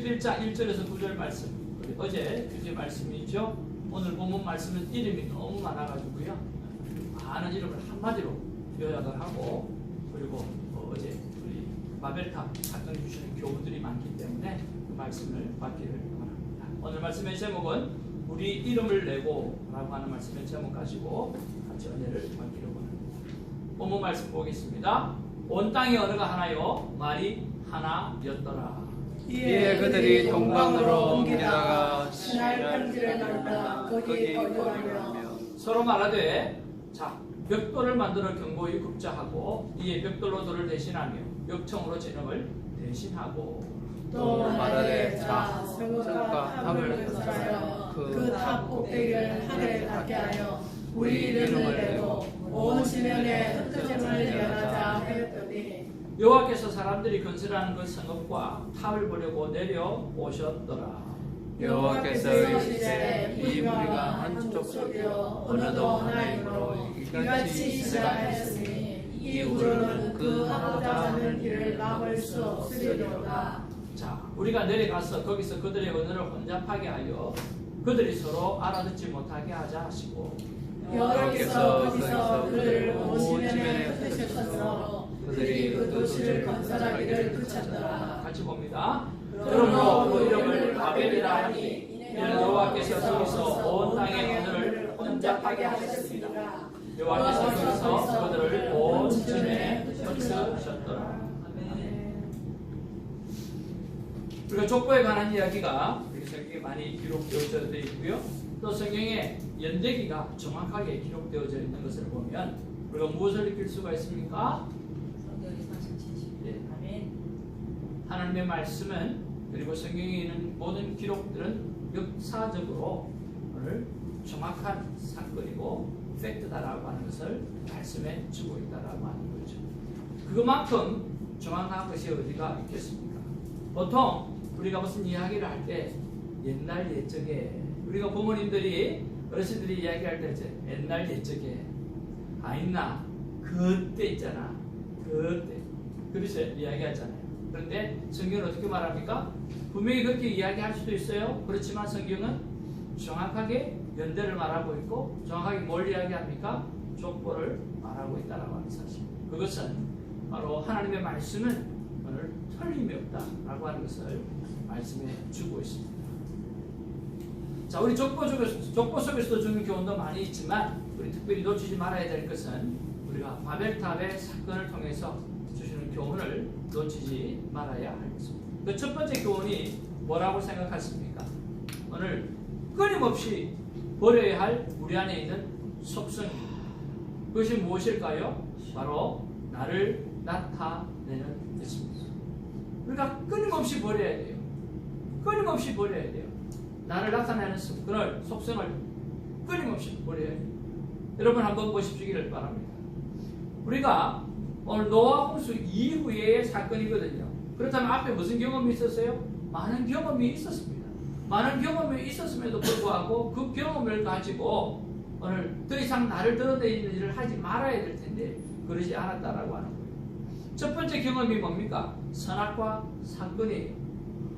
11장 1절에서 9절 말씀. 어제 그제 말씀이죠? 오늘 본문 말씀은 이름이 너무 많아가지고요. 많은 이름을 한마디로 요약을 하고 그리고 어, 어제 우리 바벨탑 사건 주시는 교훈들이 많기 때문에 그 말씀을 받기를 바랍니다. 오늘 말씀의 제목은 우리 이름을 내고 라고 하는 말씀의 제목 가지고 같이 은혜를 받기를 원합니다. 본문 말씀 보겠습니다. 온 땅의 언어가 하나요? 말이 하나였더라 이에 그들이 동방으로 옮기다가 신할 편지를 나누다 거기 거주하며 서로 말하되 자 벽돌을 만들어 경고히 급자하고 이에 벽돌로들을 대신하며 역청으로 진영을 대신하고 또 말하되 자 성읍과 탑을 건설하여 그탑 꼭대기를 하늘에 닿게 하여 우리 이름을 내고 온 지면에 흩어짐을 면하자 하였더니 여호와께서 사람들이 건설하는 그 성읍과 탑을 보려고 내려 오셨더라. 여호와께서 이르시되 이 무리가 한쪽 속이요 어느도 하나이므로 이같이 시작하였으니 이후로는 그 하고자 하는 일을 막을 수 없으리로다. 자 우리가 내려가서 거기서 그들의 언어를 혼잡하게 하여 그들이 서로 알아듣지 못하게 하자 하시고 여호와께서 거기서 그들을 온 지면에 흩으셨으므로 그들이 그 도시를 건설하기를 그쳤더라 같이 봅니다. 그러므로 그 이름을 바벨이라 하니 이는 여호와께서 거기서 온 땅의 언어를 혼잡하게 하셨습니다. 여호와께서 거기서 그들을 온 지면에 흩으셨더라. 우리가 족보에 관한 이야기가 우리 성경에 많이 기록되어져 있고요. 또 성경에 연대기가 정확하게 기록되어져 있는 것을 보면 우리가 무엇을 느낄 수가 있습니까? 성경이 사실 진실. 예. 아멘. 하나님의 말씀은 그리고 성경에 있는 모든 기록들은 역사적으로 오늘 정확한 사건이고 팩트다라고 하는 것을 말씀해 주고 있다라고 하는 거죠. 그만큼 정확한 것이 어디가 있겠습니까? 보통 우리가 무슨 이야기를 할 때 옛날 옛적에 우리가 부모님들이 어르신들이 이야기할 때 이제 옛날 옛적에 아 있나 그때 있잖아 그때 그래서 이야기하잖아요. 그런데 성경은 어떻게 말합니까? 분명히 그렇게 이야기할 수도 있어요. 그렇지만 성경은 정확하게 연대를 말하고 있고 정확하게 뭘 이야기합니까? 족보를 말하고 있다라고 하는 사실. 그것은 바로 하나님의 말씀은 오늘 틀림이 없다라고 하는 것을 말씀해 주고 있습니다. 자, 우리 족보 속에서, 족보 속에서도 주는 교훈도 많이 있지만 우리 특별히 놓치지 말아야 될 것은 우리가 바벨탑의 사건을 통해서 교훈을 놓치지 말아야 할 것입니다. 그 첫 번째 교훈이 뭐라고 생각하십니까? 오늘 끊임없이 버려야 할 우리 안에 있는 속성입니다. 그것이 무엇일까요? 바로 나를 나타내는 것입니다. 우리가 끊임없이 버려야 돼요. 끊임없이 버려야 돼요. 나를 나타내는 습관을, 속성을 끊임없이 버려야 돼요. 여러분 한번 보십시기를 바랍니다. 우리가 오늘 노아 홍수 이후의 사건이거든요. 그렇다면 앞에 무슨 경험이 있었어요? 많은 경험이 있었습니다. 많은 경험이 있었음에도 불구하고 그 경험을 가지고 오늘 더 이상 나를 드러내는 일을 하지 말아야 될 텐데 그러지 않았다라고 하는 거예요. 첫 번째 경험이 뭡니까? 선악과 사건이에요.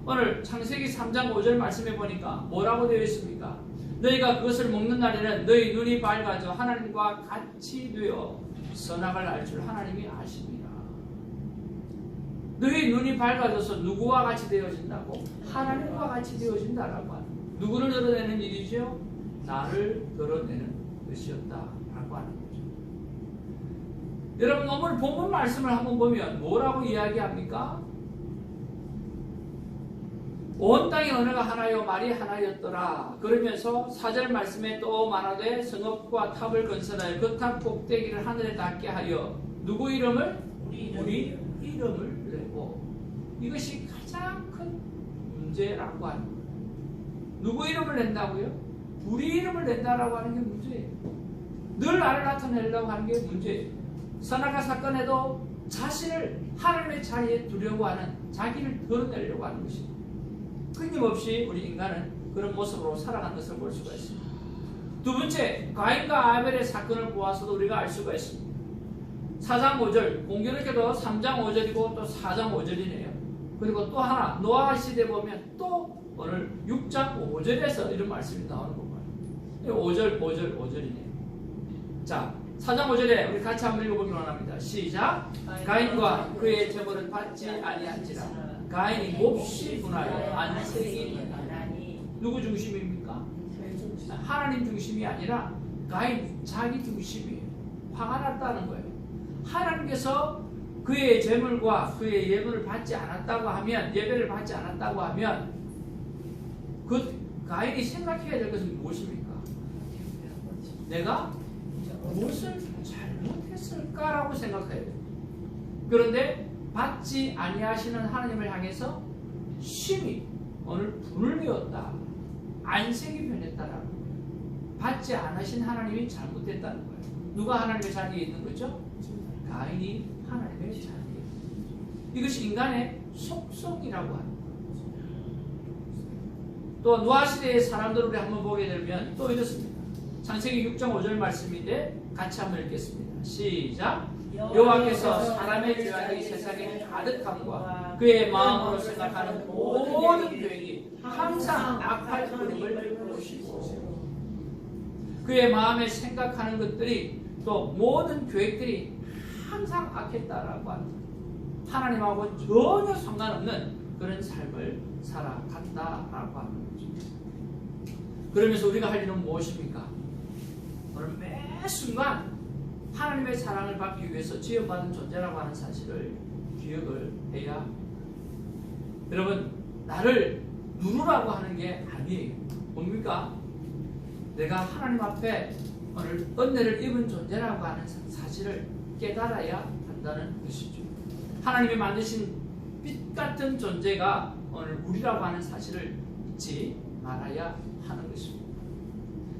오늘 창세기 3장 5절 말씀해 보니까 뭐라고 되어 있습니까? 너희가 그것을 먹는 날에는 너희 눈이 밝아져 하나님과 같이 되어 선악을 알 줄 하나님이 아십니다. 너희 눈이 밝아져서 누구와 같이 되어진다고? 하나님과 같이 되어진다라고 하는. 누구를 드러내는 일이죠? 나를 드러내는 것이었다라고 하는 거죠. 여러분 오늘 본문 말씀을 한번 보면 뭐라고 이야기합니까? 온 땅의 언어가 하나요 말이 하나였더라. 그러면서 사절 말씀에 또 말하되 성읍과 탑을 건설하여 그 탑 꼭대기를 하늘에 닿게 하여 누구 이름을 우리 우리 이름을 내고 이것이 가장 큰 문제라고 하는 거예요. 누구 이름을 낸다고요? 우리 이름을 낸다라고 하는 게 문제예요. 늘 나를 나타내려고 하는 게 문제예요. 선악과 사건에도 자신을 하나님의 자리에 두려고 하는 자기를 드러내려고 하는 것입니다. 끊임없이 우리 인간은 그런 모습으로 살아간 것을 볼 수가 있습니다. 두 번째, 가인과 아벨의 사건을 보아서도 우리가 알 수가 있습니다. 4장 5절, 공교롭게도 3장 5절이고 또 4장 5절이네요. 그리고 또 하나 노아 시대 보면 또 오늘 6장 5절에서 이런 말씀이 나오는 거 봐요. 5절 5절 5절이네요. 자 4장 5절에 우리 같이 한번 읽어보기 원합니다. 시작. 가인과 그의 재물은 받지 아니한지라. 가인이 몹시 분하여 안색이 누구 중심입니까? 하나님 중심이 아니라 가인 자기 중심이에요. 화가 났다는 거예요. 하나님께서 그의 재물과 그의 예물을 받지 않았다고 하면 예배를 받지 않았다고 하면 그 가인이 생각해야 될 것은 무엇입니까? 내가 무엇을 잘못했을까라고 생각해야 돼요. 그런데 받지 아니하시는 하나님을 향해서 심히 오늘 분을 배웠다. 안색이 변했다라는 거예요. 받지 않으신 하나님이 잘못됐다는 거예요. 누가 하나님의 자리에 있는 거죠? 가인이 하나님의 자리에 있는 거예요. 이것이 인간의 속성이라고 하는 거예요. 또 노아 시대의 사람들을 우리 한번 보게 되면 또 이렇습니다. 창세기 6장 5절 말씀인데 같이 한번 읽겠습니다. 시작. 여호와께서 사람의 죄악이 세상에 가득함과 그의 마음으로 생각하는 모든 계획이 항상 악할 뿐임을 보시고 그의 마음에 생각하는 것들이 또 모든 계획들이 항상 악했다라고 합니다. 하나님하고 전혀 상관없는 그런 삶을 살아갔다라고 하는 거죠. 그러면서 우리가 할 일은 무엇입니까? 오늘 매 순간 하나님의 사랑을 받기 위해서 지원받은 존재라고 하는 사실을 기억을 해야 합니다. 여러분 나를 누르라고 하는 게 아니에요. 뭡니까? 내가 하나님 앞에 오늘 은혜를 입은 존재라고 하는 사실을 깨달아야 한다는 것이죠. 하나님이 만드신 빛 같은 존재가 오늘 우리라고 하는 사실을 잊지 말아야 하는 것입니다.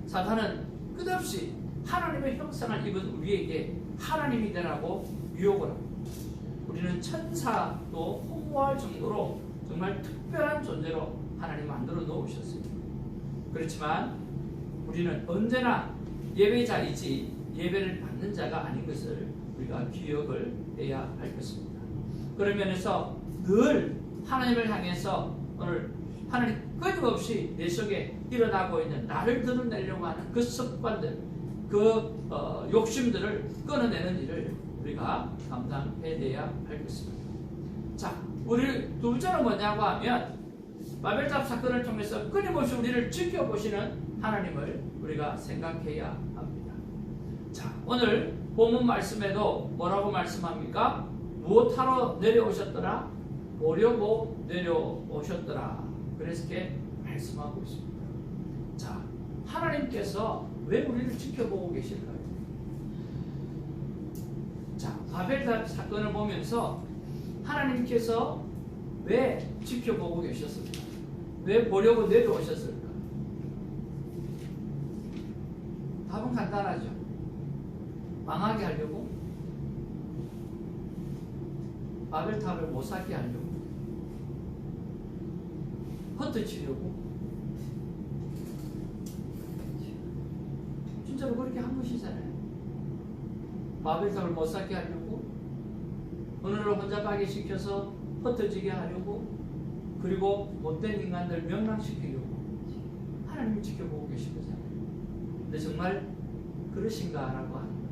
사탄은 끝없이 하나님의 형상을 입은 우리에게 하나님이 되라고 유혹을 합니다. 우리는 천사도 허무할 정도로 정말 특별한 존재로 하나님 만들어 놓으셨습니다. 그렇지만 우리는 언제나 예배자이지 예배를 받는 자가 아닌 것을 우리가 기억을 해야 할 것입니다. 그런 면에서 늘 하나님을 향해서 오늘 하나님 끊임없이 내 속에 일어나고 있는 나를 드러내려고 하는 그 습관들, 그 어, 욕심들을 끊어내는 일을 우리가 감당해내야 할 것입니다. 자, 우리 둘째는 뭐냐고 하면 마벨탑 사건을 통해서 끊임없이 우리를 지켜보시는 하나님을 우리가 생각해야 합니다. 자, 오늘 본문 말씀에도 뭐라고 말씀합니까? 무엇하러 내려오셨더라? 보려고 내려오셨더라. 그래서 이렇게 말씀하고 있습니다. 자, 하나님께서 왜 우리를 지켜보고 계실까요? 자, 바벨탑 사건을 보면서 하나님께서 왜 지켜보고 계셨을까? 왜 보려고 내려오셨을까? 답은 간단하죠. 망하게 하려고, 바벨탑을 못 살게 하려고, 헛되치려고, 진짜로 그렇게 한 것이잖아요. 바벨탑을 못 살게 하려고, 오늘을 혼자 가게 시켜서 흩어지게 하려고 그리고 못된 인간들 명랑시키려고 하나님이 지켜보고 계신 거잖아요. 근데 정말 그러신가라고 하는 거예요.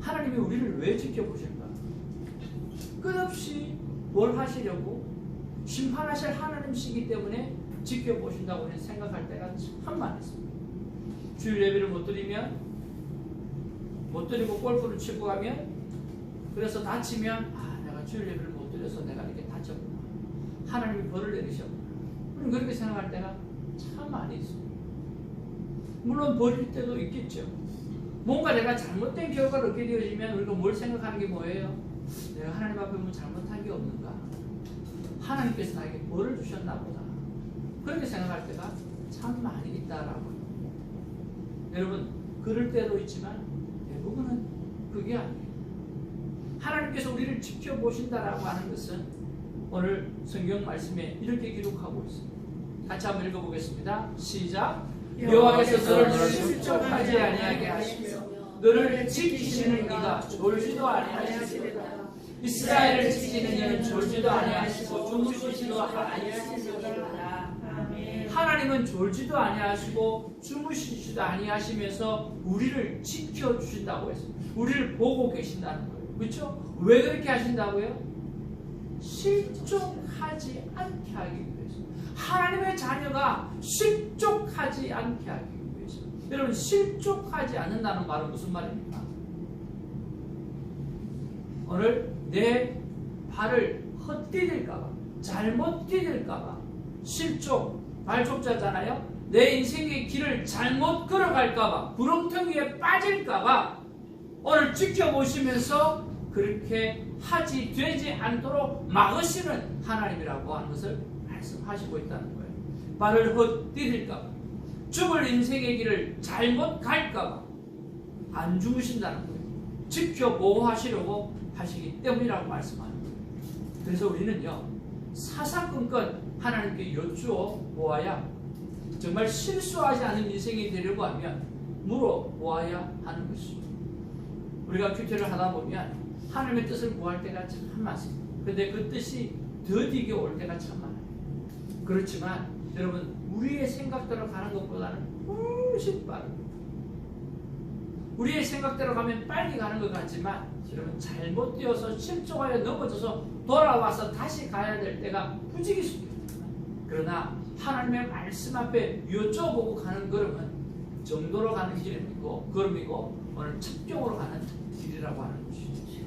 하나님이 우리를 왜 지켜보실까? 끝없이 뭘 하시려고 심판하실 하나님이시기 때문에 지켜보신다고 생각할 때가 참 많습니다. 주일 예배를 못 드리면 못 드리고 골프를 치고 가면 그래서 다치면 아 내가 주일 예배를 못 드려서 내가 이렇게 다쳤구나. 하나님이 벌을 내리셨구나. 그렇게 생각할 때가 참 많이 있습니다 물론 버릴 때도 있겠죠. 뭔가 내가 잘못된 결과를 얻게 되어지면 우리가 뭘 생각하는 게 뭐예요? 내가 하나님 앞에 뭐 잘못한 게 없는가? 하나님께서 나에게 벌을 주셨나 보다. 그렇게 생각할 때가 참 많이 있다라고 여러분 그럴 때도 있지만 대부분은 그게 아니에요 하나님께서 우리를 지켜보신다라고 하는 것은 오늘 성경 말씀에 이렇게 기록하고 있습니다. 같이 한번 읽어보겠습니다. 시작. 여호와께서 너를 실족하지 아니하게 하시며 너를 지키시는 이가 졸지도 아니하시리라. 이스라엘을 지키는 이는 졸지도 아니하시고 주무시지도 아니하시니라 아멘. 하나님은 졸지도 아니하시고 주무시지도 아니하시면서 우리를 지켜 주신다고 했어요. 우리를 보고 계신다는 거예요. 그렇죠? 왜 그렇게 하신다고요? 실족하지 않게 하기 위해서. 하나님의 자녀가 실족하지 않게 하기 위해서. 여러분 실족하지 않는다는 말은 무슨 말입니까? 오늘 내 발을 헛디딜까봐 잘못 디딜까봐 실족 발족자잖아요. 내 인생의 길을 잘못 걸어갈까봐 구렁텅이에 빠질까봐 오늘 지켜보시면서 그렇게 하지 되지 않도록 막으시는 하나님이라고 하는 것을 말씀하시고 있다는 거예요. 발을 헛디딜까봐 죽을 인생의 길을 잘못 갈까봐 안 죽으신다는 거예요. 지켜 보호하시려고 하시기 때문이라고 말씀하는 거예요. 그래서 우리는요 사사건건 하나님께 여쭈어 보아야 정말 실수하지 않은 인생이 되려고 하면 물어 보아야 하는 것이죠. 우리가 큐티를 하다 보면 하나님의 뜻을 구할 때가 참 많습니다. 근데 그 뜻이 더디게 올 때가 참 많아요. 그렇지만 여러분 우리의 생각대로 가는 것보다는 훨씬 빠르고 우리의 생각대로 가면 빨리 가는 것 같지만 여러분 잘못 뛰어서 실족하여 넘어져서 돌아와서 다시 가야 될 때가 부지기수입니다. 그러나 하나님의 말씀 앞에 여쭤보고 가는 걸음은 정도로 가는 길이고 걸음이고 오늘 첩경으로 가는 길이라고 하는 것이죠.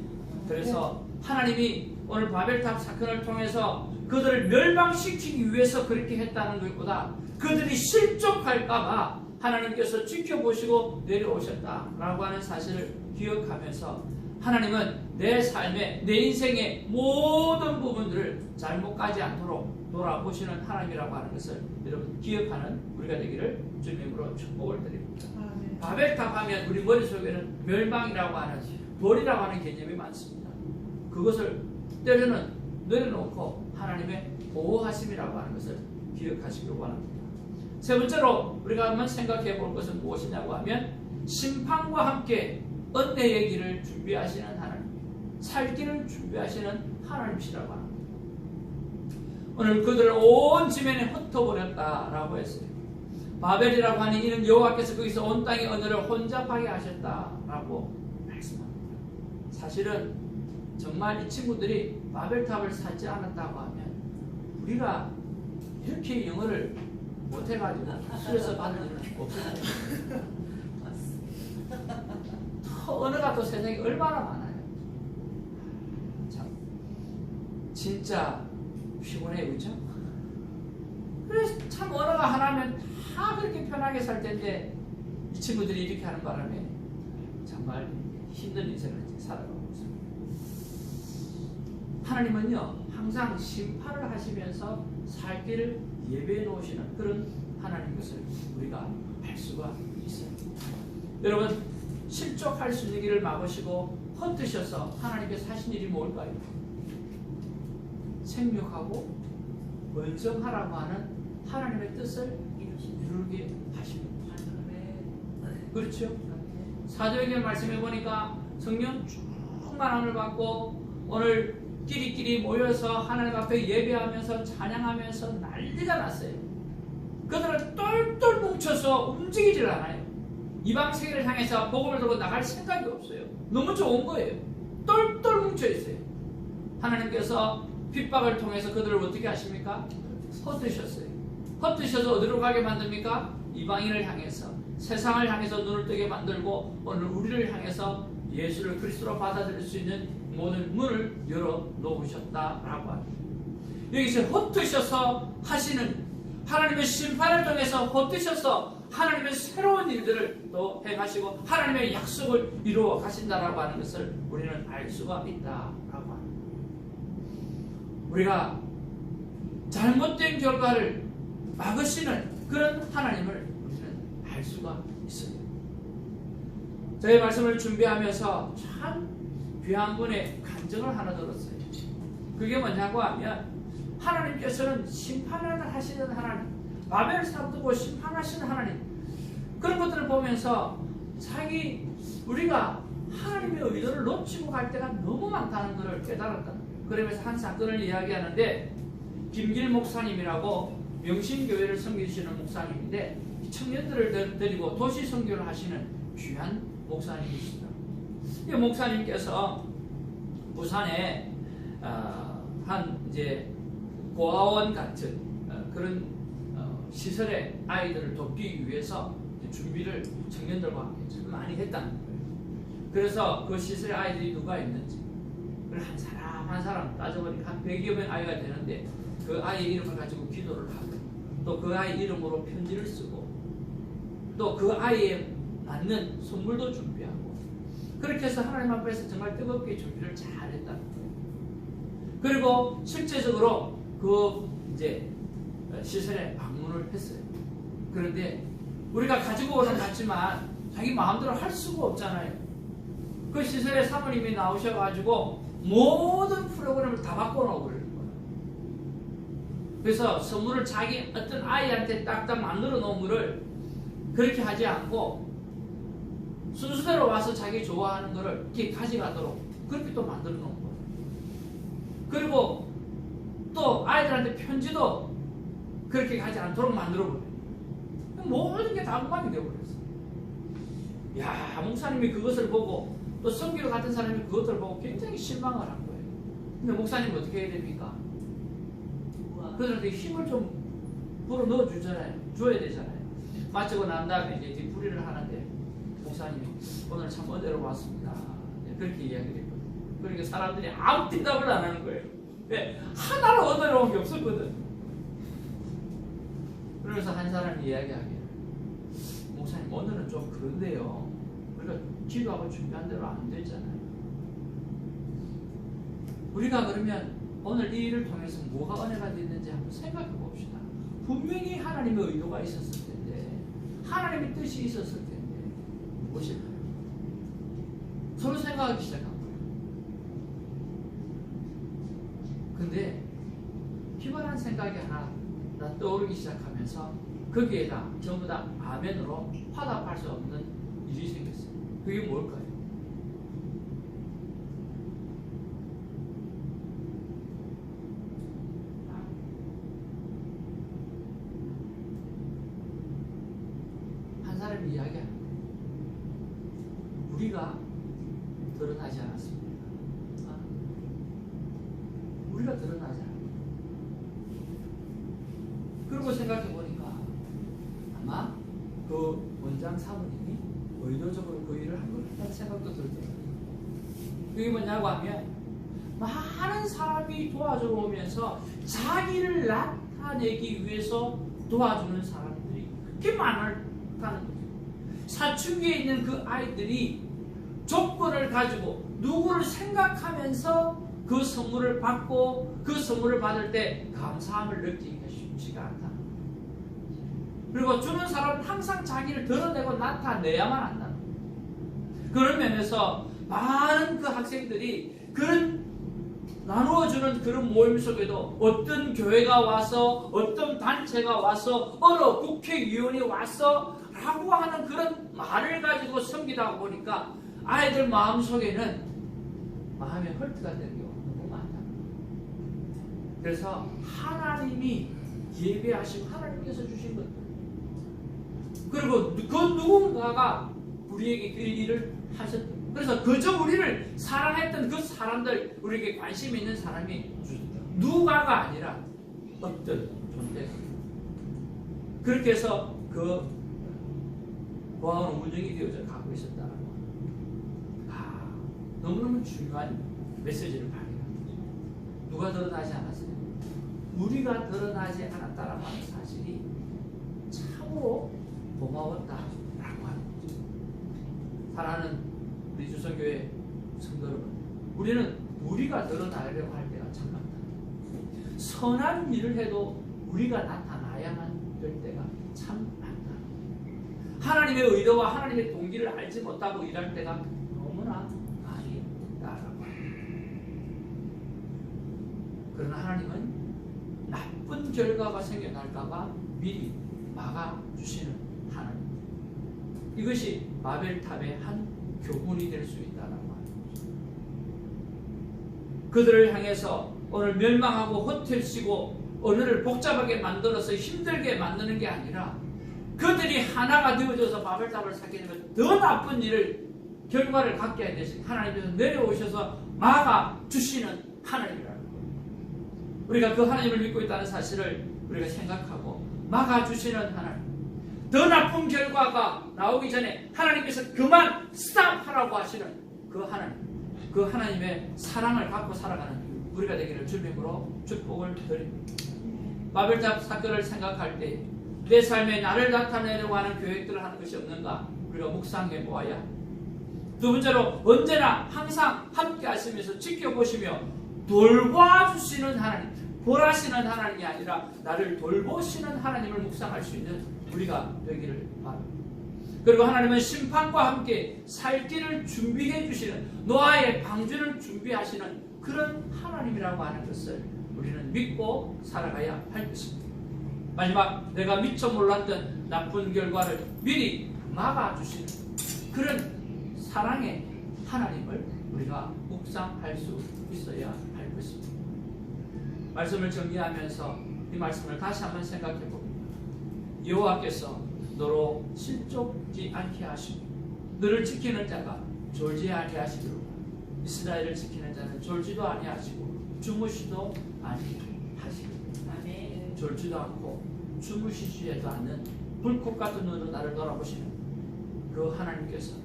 그래서 하나님이 오늘 바벨탑 사건을 통해서 그들을 멸망시키기 위해서 그렇게 했다는 것보다 그들이 실족할까봐 하나님께서 지켜보시고 내려오셨다라고 하는 사실을 기억하면서 하나님은 내 삶의 내 인생의 모든 부분들을 잘못 가지 않도록 돌아보시는 하나님이라고 하는 것을 여러분 기억하는 우리가 되기를 주님으로 축복을 드립니다. 아멘. 바벨탑 하면 우리 머릿속에는 멸망이라고 하는 벌이라고 하는 개념이 많습니다. 그것을 때로는 내려놓고 하나님의 보호하심이라고 하는 것을 기억하시길 원합니다. 세 번째로 우리가 한번 생각해 볼 것은 무엇이냐고 하면 심판과 함께 은혜의 길을 준비하시는 하나님, 살 길을 준비하시는 하나님이시라고 합니다. 오늘 그들을 온 지면에 흩어버렸다라고 했어요. 바벨이라고 하는 이는 여호와께서 거기서 온 땅의 언어를 혼잡하게 하셨다라고 말씀합니다. 사실은 정말 이 친구들이 바벨탑을 쌓지 않았다고 하면 우리가 이렇게 영어를 못해가지고 수에서 받을 일은 없을 더 언어가 또 세상에 얼마나 많아요. 참 진짜 피곤해요, 그죠? 그래서 참 언어가 하나면 다 그렇게 편하게 살 텐데 이 친구들이 이렇게 하는 바람에 정말 힘든 인생을 살아가고 있습니다. 하나님은요 항상 심판을 하시면서 살 길을 예배해 놓으시는 그런 하나님 것을 우리가 알 수가 있어요. 여러분 실족할 수 있는 길을 막으시고 헛드셔서 하나님께서 하신 일이 뭘까요? 생육하고 번성하라고 하는 하나님의 뜻을 이루게 하십니다. 그렇죠? 사도행전 말씀해 보니까 성령 충만함을 받고 오늘 끼리끼리 모여서 하나님 앞에 예배하면서 찬양하면서 난리가 났어요. 그들은 똘똘 뭉쳐서 움직이질 않아요. 이방 세계를 향해서 복음을 들고 나갈 생각이 없어요. 너무 좋은 거예요. 똘똘 뭉쳐 있어요. 하나님께서 핍박을 통해서 그들을 어떻게 하십니까? 헛드셨어요. 헛드셔서 어디로 가게 만듭니까? 이방인을 향해서 세상을 향해서 눈을 뜨게 만들고 오늘 우리를 향해서 예수를 그리스도로 받아들일 수 있는 모든 문을 열어 놓으셨다라고 합니다. 여기서 헛드셔서 하시는 하나님의 심판을 통해서 헛드셔서 하나님의 새로운 일들을 또 행하시고 하나님의 약속을 이루어 가신다라고 하는 것을 우리는 알 수가 있다라고 합니다. 우리가 잘못된 결과를 막으시는 그런 하나님을 우리는 알 수가 있습니다. 저희 말씀을 준비하면서 참 귀한 분의 간증을 하나 들었어요. 그게 뭐냐고 하면 하나님께서는 심판을 하시는 하나님, 바벨 사두고 심판하시는 하나님 그런 것들을 보면서 자기 우리가 하나님의 의도를 놓치고 갈 때가 너무 많다는 것을 깨달았다. 그러면서 한 사건을 이야기하는데 김길 목사님이라고 명신교회를 섬기시는 목사님인데 이 청년들을 들- 데리고 도시 선교를 하시는 귀한 목사님이시다. 이 목사님께서 부산에 어, 한 이제 고아원 같은 어, 그런 어, 시설에 아이들을 돕기 위해서 준비를 청년들과 참 많이 했다는 거예요. 그래서 그 시설에 아이들이 누가 있는지 그걸 한 사람 한 사람 따져보니까 한 100여 명 아이가 되는데 그 아이 이름을 가지고 기도를 하고 또 그 아이 이름으로 편지를 쓰고 또 그 아이에 맞는 선물도 준비하고 그렇게 해서 하나님 앞에서 정말 뜨겁게 준비를 잘 했다는 거예요. 그리고 실제적으로 그 이제 시설에 방문을 했어요. 그런데 우리가 가지고 오는 같지만 자기 마음대로 할 수가 없잖아요. 그 시설에 사모님이 나오셔가지고 모든 프로그램을 다 바꿔놓고 그러는 거예요. 그래서 선물을 자기 어떤 아이한테 딱딱 만들어 놓은 거를 그렇게 하지 않고 순수대로 와서 자기 좋아하는 거를 이렇게 가져가도록 그렇게 또 만들어 놓은 거예요. 그리고 또 아이들한테 편지도 그렇게 가지 않도록 만들어 버려요. 모든 게 다 엉망이 되어버렸어. 야, 목사님이 그것을 보고 또 성기로 같은 사람이 그것을 보고 굉장히 실망을 한 거예요. 근데 목사님은 어떻게 해야 됩니까? 그들한테 힘을 좀 불어 넣어 주잖아요. 줘야 되잖아요. 마치고 난 다음에 이제 뒷풀이를 하는데 목사님이 오늘 참 은혜로 왔습니다. 네, 그렇게 이야기를 했거든요. 그러니까 사람들이 아무 대답을 안 하는 거예요. 왜? 하나로 은혜로운 게 없었거든. 그래서 한 사람이 이야기하기를 목사님 오늘은 좀 그런데요. 우리가 기도하고 준비한 대로 안 됐잖아요. 우리가 그러면 오늘 이 일을 통해서 뭐가 은혜가 됐는지 한번 생각해 봅시다. 분명히 하나님의 의도가 있었을 텐데, 하나님의 뜻이 있었을 텐데, 무엇일까요? 서로 생각하기 시작한 거예요. 근데, 희발한 생각이 하나 나 떠오르기 시작하면서, 거기에다 전부 다 아멘으로 화답할 수 없는 일이 생겼어요. 그게 뭘까요? 한 사람이 이야기하는 거예요. 우리가 드러나지 않았습니다. 아, 우리가 드러나지 않았습니다. 그러고 생각해 보니까 아마 그 원장 사모님이 의도적으로 그 일을 한 것 같다는 생각도 들더라고요. 그게 뭐냐고 하면 많은 사람이 도와주러 오면서 자기를 나타내기 위해서 도와주는 사람들이 그렇게 많다는 거죠. 사춘기에 있는 그 아이들이 조건을 가지고 누구를 생각하면서 그 선물을 받고 그 선물을 받을 때 감사함을 느끼기가 쉽지가 않다. 그리고 주는 사람은 항상 자기를 드러내고 나타내야만 한다. 그런 면에서 많은 그 학생들이 그런 나누어주는 그런 모임 속에도 어떤 교회가 와서 어떤 단체가 와서 어느 국회의원이 와서 라고 하는 그런 말을 가지고 섬기다 보니까 아이들 마음속에는 마음의 헐트가 되는 경우가 너무 많다. 그래서 하나님이 예배하시고 하나님께서 주신 것들 그리고 그 누군가가 우리에게 그 일을 하셨다. 그래서 그저 우리를 사랑했던 그 사람들, 우리에게 관심 있는 사람이 누가가 아니라 어떤 존재. 그렇게 해서 그 고아원 운영이 되어져 가고 있었다는 거. 아, 너무너무 중요한 메시지를 발견합니다. 누가 드러나지 않았어요? 우리가 드러나지 않았다라는 사실이 참으로 고마웠다라고 하는 거죠. 사랑하는 우리 주성교회 성도 여러분, 우리는 우리가 드러나려고 할 때가 참 많다. 선한 일을 해도 우리가 나타나야만 될 때가 참 많다. 하나님의 의도와 하나님의 동기를 알지 못하고 일할 때가 너무나 많이 있다라고. 그러나 하나님은 나쁜 결과가 생겨날까봐 미리 막아주시는 하나님. 이것이 바벨탑의 한 교훈이 될 수 있다는 말. 그들을 향해서 오늘 멸망하고 헛틀치고 언어를 복잡하게 만들어서 힘들게 만드는 게 아니라 그들이 하나가 되어져서 바벨탑을 쌓게 되면 더 나쁜 일을 결과를 갖게 하는 대신 하나님께서 내려오셔서 막아 주시는 하나님이라는 거예요. 우리가 그 하나님을 믿고 있다는 사실을 우리가 생각하고 막아 주시는 하나님. 더 나쁜 결과가 나오기 전에 하나님께서 그만 스탑하라고 하시는 그 하나님. 그 하나님의 사랑을 갖고 살아가는 우리가 되기를 주님으로 축복을 드립니다. 바벨탑 사건을 생각할 때 내 삶에 나를 나타내려고 하는 계획들을 하는 것이 없는가 우리가 묵상해 보아야 두 번째로 언제나 항상 함께 하시면서 지켜보시며 돌봐주시는 하나님 보라시는 하나님이 아니라 나를 돌보시는 하나님을 묵상할 수 있는 우리가 되기를 바랍니다. 그리고 하나님은 심판과 함께 살 길을 준비해 주시는 노아의 방주를 준비하시는 그런 하나님이라고 하는 것을 우리는 믿고 살아가야 할 것입니다. 마지막 내가 미처 몰랐던 나쁜 결과를 미리 막아주시는 그런 사랑의 하나님을 우리가 묵상할 수 있어야 할 것입니다. 말씀을 정리하면서 이 말씀을 다시 한번 생각해 봅니다. 여호와께서 너로 실족지 않게 하시고 너를 지키는 자가 졸지 아니하시기로 이스라엘을 지키는 자는 졸지도 아니하시고 주무시도 아니하시고 아멘. 졸지도 않고 주무시지도 않는 불꽃 같은 눈으로 나를 돌아보시는 그 하나님께서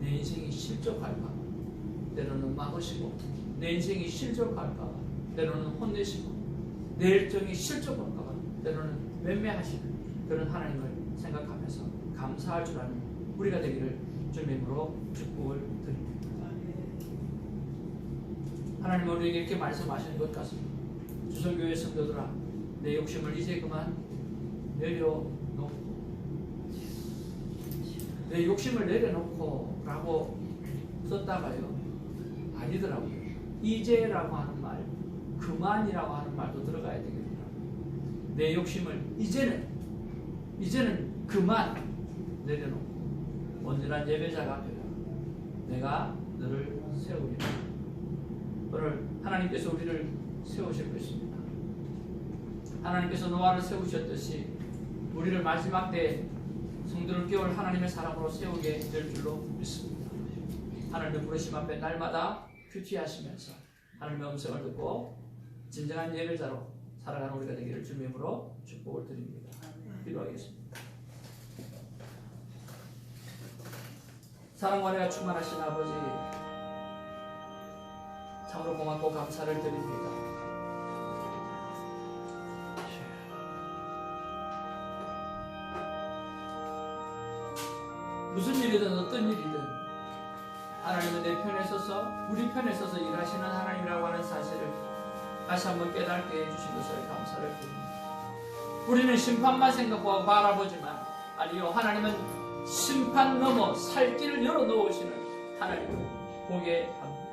내 인생이 실족할까 때로는 막으시고 내 인생이 실족할까 봐 때로는 혼내시고 내 일정이 실족할까 봐 때로는 맴매하시는 그런 하나님을 생각하면서 감사할 줄 아는 우리가 되기를 주님으로 축복을 드립니다. 하나님 우리에게 이렇게 말씀하시는 것 같습니다. 주성교회 성도들아 내 욕심을 이제 그만 내려놓고 내 욕심을 내려놓고 라고 썼다가요 아니더라고요 이제라고 하는 말 그만이라고 하는 말도 들어가야 되겠더라고요 내 욕심을 이제는 이제는 그만 내려놓고 온전한 예배자가 되라. 내가 너를 세우리라. 오늘 하나님께서 우리를 세우실 것입니다. 하나님께서 노아를 세우셨듯이 우리를 마지막 때 성도를 깨울 하나님의 사람으로 세우게 될 줄로 믿습니다. 하나님의 부르심 앞에 날마다 큐티하시면서 하나님의 음성을 듣고 진정한 예배자로 살아가는 우리가 되기를 주님으로 축복을 드립니다. 기도하겠습니다. 사랑과 은혜가 충만하신 아버지 참으로 고맙고 감사를 드립니다. 무슨 일이든 어떤 일이든 하나님은 내 편에 서서 우리 편에 서서 일하시는 하나님이라고 하는 사실을 다시 한번 깨닫게 해주신 것을 감사를 드립니다. 우리는 심판만 생각하고 바라보지만 아니요 하나님은 심판 넘어 살 길을 열어놓으시는 하나님을 보게 합니다.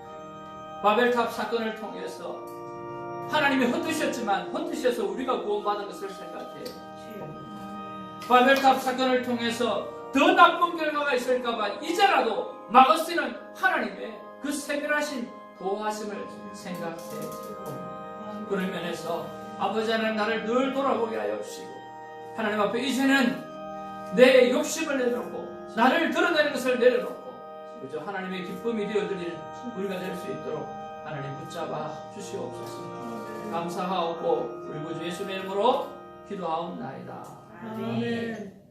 바벨탑 사건을 통해서 하나님이 헛드셨지만 헛드셔서 우리가 구원받은 것을 생각해 바벨탑 사건을 통해서 더 나쁜 결과가 있을까봐 이제라도 막으시는 하나님의 그 세밀하신 보호하심을 생각해. 그런 면에서 아버지 하나님 나를 늘 돌아보게 하여 주시고 하나님 앞에 이제는 내 욕심을 내려놓고 나를 드러내는 것을 내려놓고 그저 하나님의 기쁨이 되어드리는 우리가 될 수 있도록 하나님 붙잡아 주시옵소서 감사하옵고 우리 구주 예수님의 이름으로 기도하옵나이다 아멘.